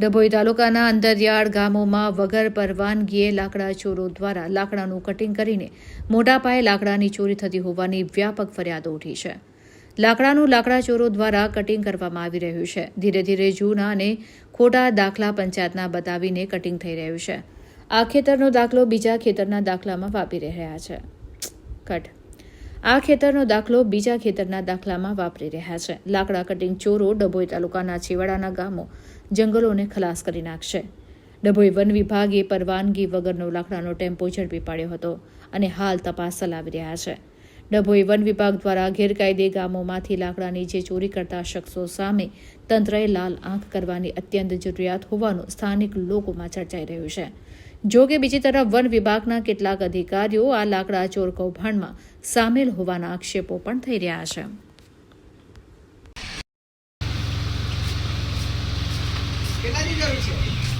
ડભોઈ તાલુકાના અંતરિયાળ ગામોમાં વગર પરવાનગીએ લાકડા ચોરો દ્વારા લાકડાનું કટિંગ કરીને મોટા પાયે લાકડાની ચોરી થતી હોવાની વ્યાપક ફરિયાદો ઉઠી છે. લાકડાનું લાકડા ચોરો દ્વારા કટિંગ કરવામાં આવી રહ્યું છે. ધીરે ધીરે જૂના અને ખોટા દાખલા પંચાયતના બતાવીને કટિંગ થઈ રહ્યું છે. આ ખેતરનો દાખલો બીજા ખેતરના દાખલામાં વાપરી રહ્યા છે. કટ. આ ખેતરનો દાખલો બીજા ખેતરના દાખલામાં વાપરી રહ્યા છે. લાકડા કટિંગ ચોરો ડભોઈ તાલુકાના છેવાડાના ગામો જંગલોને ખલાસ કરી નાખશે. ડભોઈ વન વિભાગે પરવાનગી વગરનો લાકડાનો ટેમ્પો ઝડપી પાડ્યો હતો અને હાલ તપાસ ચલાવી રહ્યા છે. ડભોઈ વન વિભાગ દ્વારા ગેરકાયદે ગામોમાંથી લાકડાની જે ચોરી કરતા શખ્સો સામે તંત્રએ લાલ આંખ કરવાની અત્યંત જરૂરિયાત હોવાનું સ્થાનિક લોકોમાં ચર્ચાઈ રહ્યું છે. જો કે બીજી તરફ વન વિભાગના કેટલાક અધિકારીઓ આ લાકડા ચોર કૌભાંડમાં સામેલ હોવાના આક્ષેપો પણ થઈ રહ્યા છે. કેટલાની જરૂર છે?